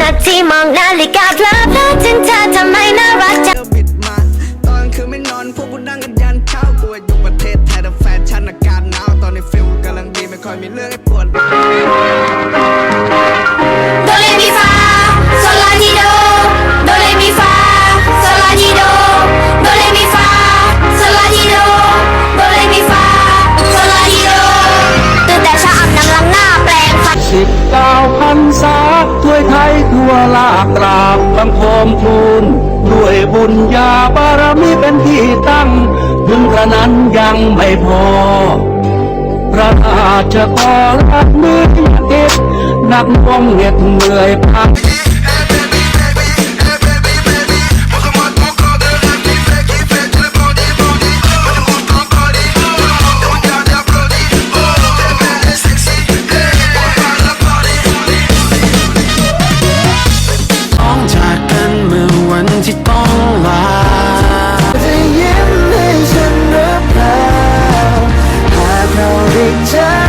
นาทีมองนาฬิกาเพลิดเพลินถึงเธอทำไมน่ารักจังบิดมาตอนคืนไม่นอนพวกกูนั่งกันยันเช้ากลัวอยู่ประเทศไทยแต่แฟชั่นอากาศหนาวตอนนี้ฟิลกำลังดีไม่ค่อยมีเรื่องให้ปวดโดเรมีฟาโซลาจิโดโดเรมีฟาโซลาจิโดโดเรมีฟาโซลาจิโดโดเรมีฟาโซลาจิโดตื่นแต่เช้าอาน้ำล้งหน้าแปรงฟันสิบเก้าพันสา ไทยทั่วลากราบบังคมทูลด้วยบุญญาบารมีเป็นที่ตั้ง ถึงกระนั้นยังไม่พอ พระราชกรมือเก็บนักมองเหน็ดเหนื่อยพัก time.